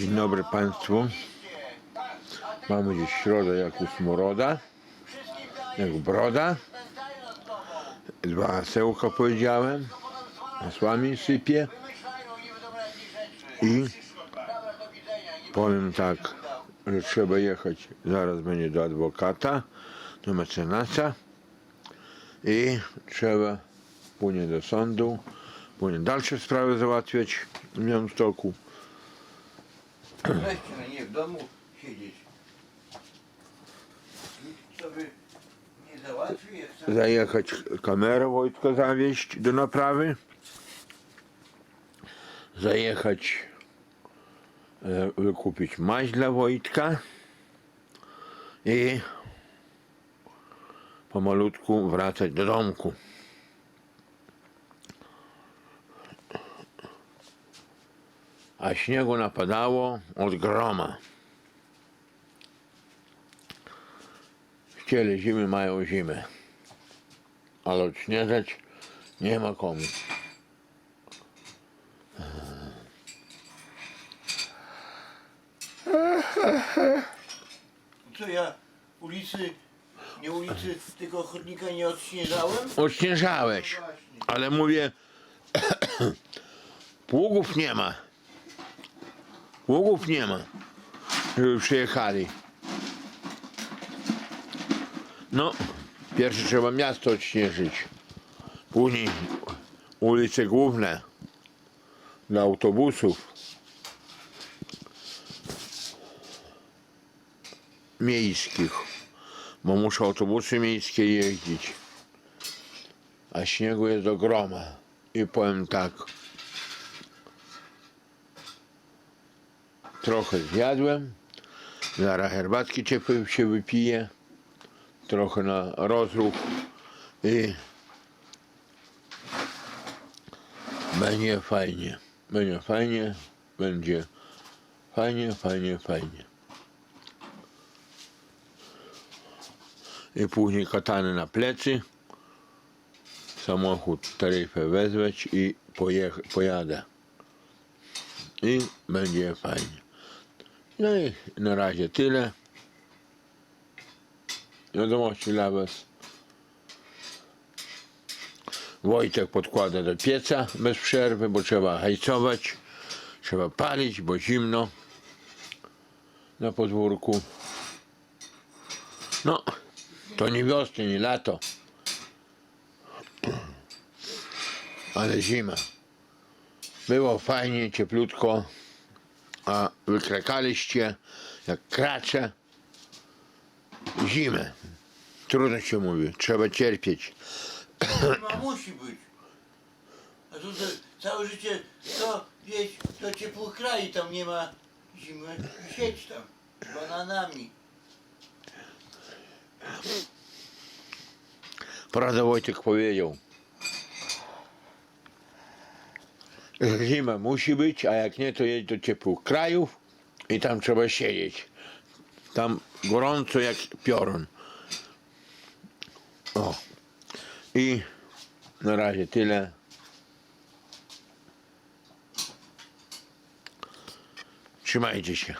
Dzień dobry Państwu. Mamy dziś środę jak u smoroda, jak broda. Dwa sełka powiedziałem. Masłami sypie. I powiem tak, że trzeba jechać, zaraz będzie do adwokata, do mecenasa i trzeba później do sądu, później dalsze sprawy załatwiać w Białymstoku. Weźcie, nie w domu siedzieć. Zajechać kamerę Wojtka zawieźć do naprawy, zajechać e, wykupić maź dla Wojtka i pomalutku wracać do domku. A śniegu napadało od groma. Chcieli zimy mają zimę. Ale odśnieżać nie ma komu. Co ja ulicy, nie ulicy, tylko chodnika nie odśnieżałem? Odśnieżałeś, No ale mówię, pługów nie ma. Pługów nie ma, żeby przyjechali. No, pierwsze trzeba miasto odśnieżyć. Później ulice główne dla autobusów. Miejskich, bo muszą autobusy miejskie jeździć a śniegu jest do groma. I powiem tak. Trochę zjadłem, zaraz herbatki ciepłej się wypije, trochę na rozruch i będzie fajnie. Będzie fajnie, będzie fajnie, fajnie, fajnie. I później katany na plecy samochód taryfę wezwać i pojadę. I będzie fajnie. No i na razie tyle. Wiadomości dla Was. Wojtek podkłada do pieca bez przerwy, bo trzeba hajcować, trzeba palić, bo zimno na podwórku. No, to nie wiosna, nie lato. ale zima. Było fajnie, cieplutko, a wykrakaliście jak kracze zimę. Trudno się mówi, trzeba cierpieć. Zima musi być. A tu te, całe życie to wieś do ciepłych krajów, tam nie ma zimy. Siedź tam z bananami. Prawda Wojtek powiedział. że Zima musi być, a jak nie, to jedź do ciepłych krajów i tam trzeba siedzieć. Tam gorąco jak piorun. O. I na razie tyle. Trzymajcie się.